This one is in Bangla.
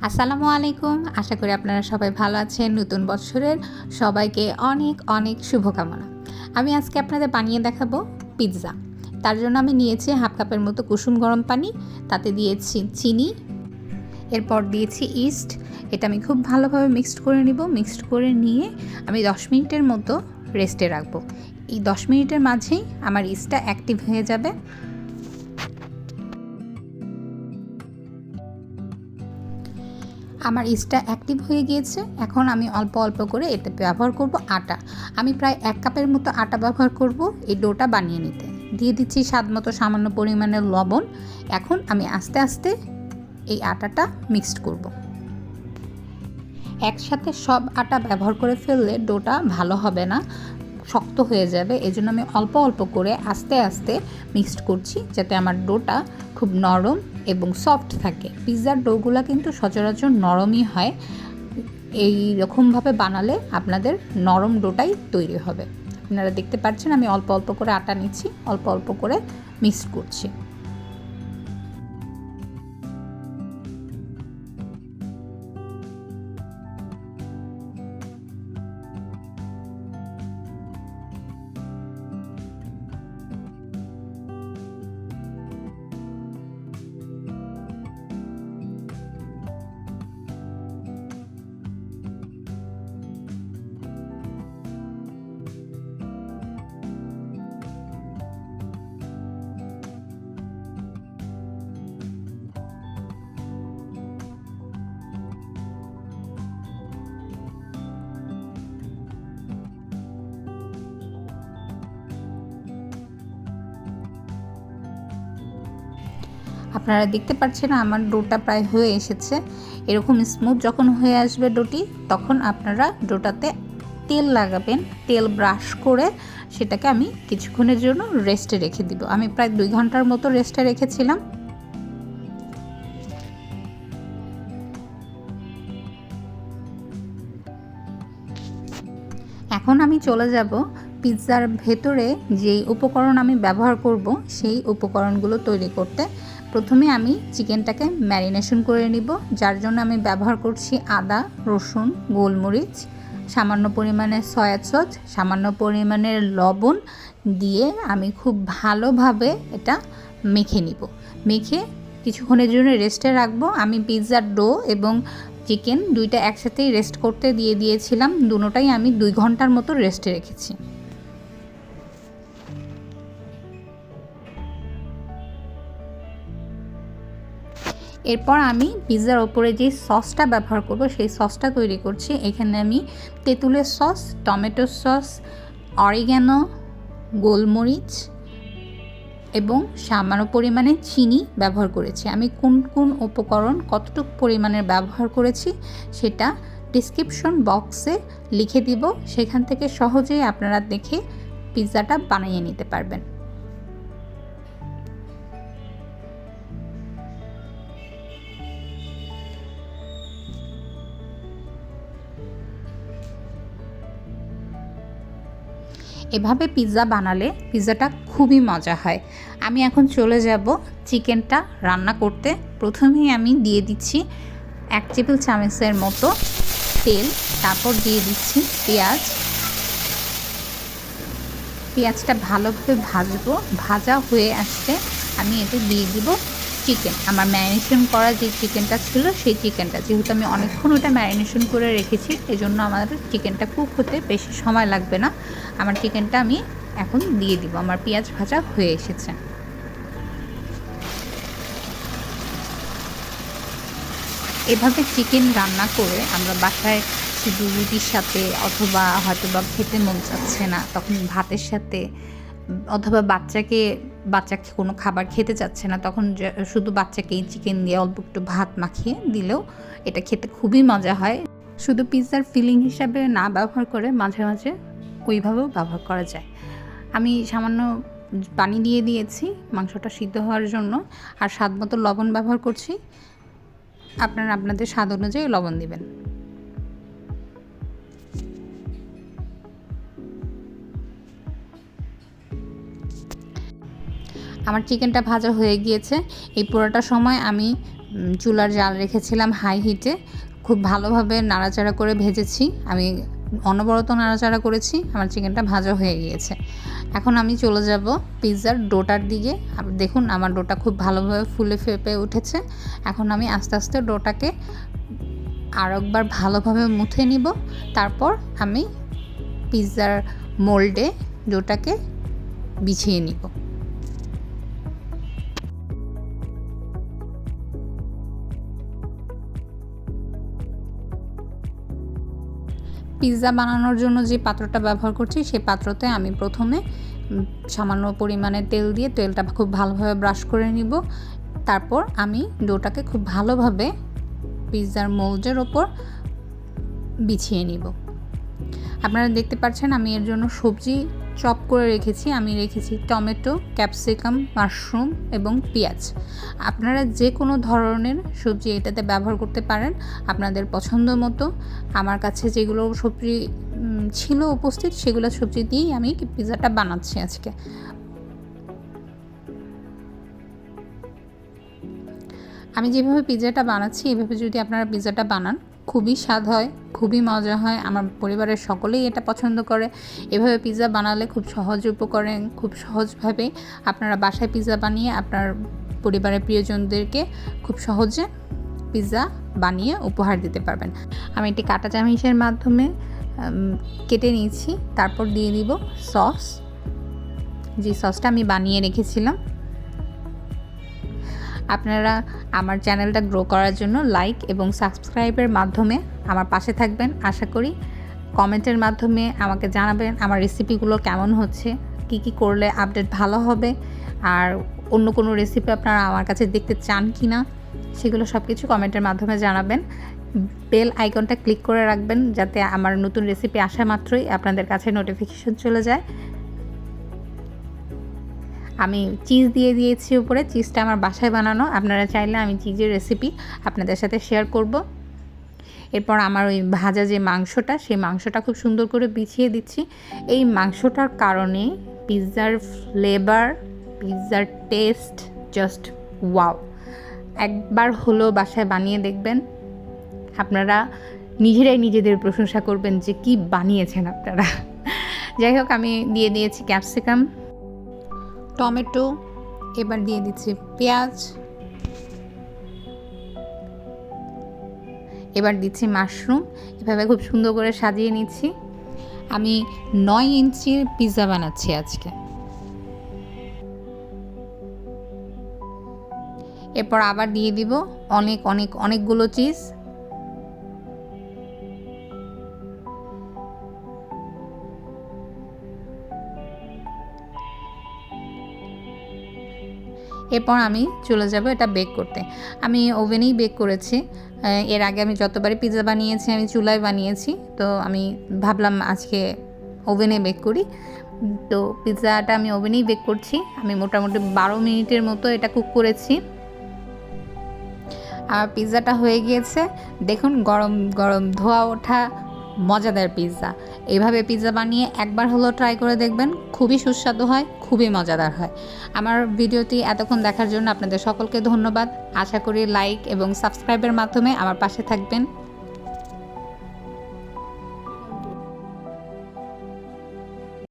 আসসালামু আলাইকুম। আশা করি আপনারা সবাই ভালো আছেন। নতুন বছরের সবাইকে অনেক অনেক শুভকামনা। আমি আজকে আপনাদের বানিয়ে দেখাবো পিৎজা। তার জন্য আমি নিয়েছি হাফ কাপের মতো কুসুম গরম পানি। তাতে দিয়েছি চিনি। এরপর দিয়েছি ইস্ট। এটা আমি খুব ভালোভাবে মিক্সড করে নিব। মিক্সড করে নিয়ে আমি দশ মিনিটের মতো রেস্টে রাখব। এই দশ মিনিটের মাঝেই আমার ইস্টটা অ্যাক্টিভ হয়ে যাবে। আমার ইস্টটা অ্যাক্টিভ হয়ে গিয়েছে। এখন আমি অল্প অল্প করে এতে ব্যবহার করব আটা। আমি প্রায় এক কাপের মতো আটা ব্যবহার করব এই ডোটা বানিয়ে নিতে। দিয়ে দিচ্ছি স্বাদ মতো সামান্য পরিমাণের লবণ। এখন আমি আস্তে আস্তে এই আটাটা মিক্সড করব। একসাথে সব আটা ব্যবহার করে ফেললে ডোটা ভালো হবে না। শক্ত হয়ে যাবে। এই আমি অল্প অল্প করে আস্তে আস্তে মিক্সড করছি যাতে আমার ডোটা খুব নরম এবং সফট থাকে। পিৎজার ডোগুলো কিন্তু সচরাচর নরমই হয়। এই রকমভাবে বানালে আপনাদের নরম ডোটাই তৈরি হবে। আপনারা দেখতে পাচ্ছেন আমি অল্প অল্প করে আটা নিচ্ছি, অল্প অল্প করে মিক্সড করছি। আপনারা দেখতে পাচ্ছেন আমার ডোটা প্রায় হয়ে এসেছে। এরকম স্মুথ যখন হয়ে আসবে ডোটি, তখন আপনারা ডোটাতে তেল লাগাবেন, তেল ব্রাশ করে সেটাকে আমি কিছুক্ষণের জন্য রেস্টে রেখে দিব। আমি প্রায় দুই ঘণ্টার মতো রেস্টে রেখেছিলাম। এখন আমি চলে যাব পিৎজার ভেতরে যেই উপকরণ আমি ব্যবহার করব, সেই উপকরণগুলো তৈরি করতে। প্রথমে আমি চিকেনটাকে ম্যারিনেশন করে নিব, যার জন্য আমি ব্যবহার করছি আদা, রসুন, গোলমরিচ, সামান্য পরিমাণে সয়া সস, সামান্য পরিমাণের লবণ দিয়ে আমি খুব ভালোভাবে এটা মেখে নিব। মেখে কিছুক্ষণের জন্য রেস্টে রাখব। আমি পিৎজার ডো এবং চিকেন দুইটা একসাথেই রেস্ট করতে দিয়ে দিয়েছিলাম। দুটোটাই আমি দুই ঘণ্টার মতো রেস্টে রেখেছি। এরপর আমি পিৎজার ওপরে যে সসটা ব্যবহার করব, সেই সসটা তৈরি করছি। এখানে আমি তেঁতুলের সস, টমেটো সস, অরিগ্যানো, গোলমরিচ এবং সামান্য পরিমাণে চিনি ব্যবহার করেছি। আমি কোন কোন উপকরণ কতটুকু পরিমাণের ব্যবহার করেছি সেটা ডিসক্রিপশন বক্সে লিখে দিব। সেখান থেকে সহজেই আপনারা দেখে পিৎজাটা বানিয়ে নিতে পারবেন। এভাবে পিৎজা বানালে পিৎজাটা খুবই মজা হয়। আমি এখন চলে যাব চিকেনটা রান্না করতে। প্রথমেই আমি দিয়ে দিচ্ছি এক টেবিল চামচের মতো তেল, তারপর দিয়ে দিচ্ছি পেঁয়াজ। পেঁয়াজটা ভালোভাবে ভাজবো। ভাজা হয়ে আসতে আমি এতে দিয়ে দিব চিকেন আমার ম্যারিনেশন করা যে চিকেনটা ছিল, সেই চিকেনটা যেহেতু আমি অনেকক্ষণ ওটা ম্যারিনেশন করে রেখেছি এই জন্য আমার চিকেনটা কুক হতে বেশি সময় লাগবে না। আমার চিকেনটা আমি এখন দিয়ে দিব। আমার পেঁয়াজ ভাজা হয়ে এসেছে। এভাবে চিকেন রান্না করে আমরা বাসায় শুধু রুটির সাথে অথবা হয়তো বা খেতে মন চাচ্ছে না, তখন ভাতের সাথে অথবা বাচ্চাকে বাচ্চাকে কোনো খাবার খেতে চাচ্ছে না, তখন শুধু বাচ্চাকে চিকেন দিয়ে অল্প একটু ভাত মাখিয়ে দিলেও এটা খেতে খুবই মজা হয়। শুধু পিৎজার ফিলিং হিসাবে না ব্যবহার করে মাঝে মাঝে ওইভাবেও ব্যবহার করা যায়। আমি সামান্য পানি দিয়ে দিয়েছি, মাংসটা সিদ্ধ হওয়ার জন্য, আর স্বাদ মতো লবণ ব্যবহার করছি। আপনারা আপনাদের স্বাদ অনুযায়ী লবণ দিবেন। আমার চিকেনটা ভাজা হয়ে গিয়েছে। এই পুরোটা সময় আমি চুলার জাল রেখেছিলাম হাই হিটে খুব ভালোভাবে নাড়াচাড়া করে ভেজেছি। আমি অনবরত নাড়াচাড়া করেছি, আমার চিকেনটা ভাজা হয়ে গিয়েছে। এখন আমি চলে যাব পিৎজার ডোটার দিকে। দেখুন, আমার ডোটা খুব ভালোভাবে ফুলে ফেপে উঠেছে। এখন আমি আস্তে আস্তে ডোটাকে আর একবার ভালোভাবে মুথে নিব। তারপর আমি পিৎজার মোল্ডে ডোটাকে বিছিয়ে নিব। পিৎজা বানানোর জন্য যে পাত্রটা ব্যবহার করছি, সেই পাত্রতে আমি প্রথমে সামান্য পরিমাণে তেল দিয়ে তেলটা খুব ভালোভাবে ব্রাশ করে নিব। তারপর আমি ডোটাকে খুব ভালোভাবে পিৎজার মোল্ডের ওপর বিছিয়ে নিব। আপনারা দেখতে পাচ্ছেন আমি এর জন্য সবজি চপ করে রেখেছি, আমি রেখেছি টমেটো, ক্যাপসিকাম, মাশরুম এবং পেঁয়াজ। আপনারা যে কোনো ধরনের সবজি এটাতে ব্যবহার করতে পারেন আপনাদের পছন্দ মতো। আমার কাছে যেগুলো সবজি ছিল উপস্থিত সেগুলো সবজি দিয়েই আমি পিৎজাটা বানাচ্ছি আজকে। আমি যেভাবে পিৎজাটা বানাচ্ছি, এভাবে যদি আপনারা পিৎজাটা বানান খুবই স্বাদ হয়, খুবই মজা হয়। আমার পরিবারের সকলেই এটা পছন্দ করে। এভাবে পিৎজা বানালে খুব সহজ উপকরণ, খুব সহজভাবে আপনারা বাসায় পিৎজা বানিয়ে আপনার পরিবারের প্রিয়জনদেরকে খুব সহজে পিৎজা বানিয়ে উপহার দিতে পারবেন। আমি একটি কাটা চামিচের মাধ্যমে কেটে নিয়েছি। তারপর দিয়ে দিব সস। যে সসটা আমি বানিয়ে রেখেছিলাম আপনারা আমার চ্যানেলটা গ্রো করার জন্য লাইক এবং সাবস্ক্রাইবের মাধ্যমে আমার পাশে থাকবেন। আশা করি কমেন্টের মাধ্যমে আমাকে জানাবেন আমার রেসিপিগুলো কেমন হচ্ছে, কি কি করলে আপডেট ভালো হবে, আর অন্য কোনো রেসিপি আপনারা আমার কাছে দেখতে চান কি না সেগুলো সব কিছু কমেন্টের মাধ্যমে জানাবেন। বেল আইকনটা ক্লিক করে রাখবেন যাতে আমার নতুন রেসিপি আসা মাত্রই আপনাদের কাছে নোটিফিকেশন চলে যায়। আমি চিজ দিয়ে দিয়েছি উপরে চিজটা আমার বাসায় বানানো। আপনারা চাইলে আমি চিজের রেসিপি আপনাদের সাথে শেয়ার করব। এরপর আমার ওই ভাজা যে মাংসটা, সেই মাংসটা খুব সুন্দর করে বিছিয়ে দিচ্ছি। এই মাংসটার কারণে পিৎজার ফ্লেভার পিৎজার টেস্ট জাস্ট ওয়াও একবার হলো বাসায় বানিয়ে দেখবেন। আপনারা নিজেরাই নিজেদের প্রশংসা করবেন যে কি বানিয়েছেন আপনারা। যাই হোক, আমি দিয়ে দিয়েছি ক্যাপসিকাম টমেটো, এবার দিয়ে দিচ্ছি পেঁয়াজ। এবার দিচ্ছি মাশরুম, এভাবে খুব সুন্দর করে সাজিয়ে নিচ্ছি। আমি নয় ইঞ্চির পিৎজা বানাচ্ছি আজকে। এরপর আবার দিয়ে দিব অনেক অনেক, অনেকগুলো চিজ। এরপর আমি চলে যাব এটা বেক করতে। আমি ওভেনেই বেক করেছি। এর আগে আমি যতবারই পিৎজা বানিয়েছি, আমি চুলায় বানিয়েছি। তো আমি ভাবলাম আজকে ওভেনে বেক করি। তো পিৎজাটা আমি ওভেনেই বেক করছি। আমি মোটামুটি বারো মিনিটের মতো এটা কুক করেছি। আর পিৎজাটা হয়ে গিয়েছে। দেখুন গরম গরম ধোয়া ওঠা, মজাদার পিৎজা এভাবে পিৎজা বানিয়ে একবার হলো ট্রাই করে দেখবেন, খুবই সুস্বাদু হয়, খুবই মজাদার হয়। আমার ভিডিওটি এতক্ষণ দেখার জন্য আপনাদের সকলকে ধন্যবাদ। আশা করি লাইক এবং সাবস্ক্রাইবের মাধ্যমে আমার পাশে থাকবেন।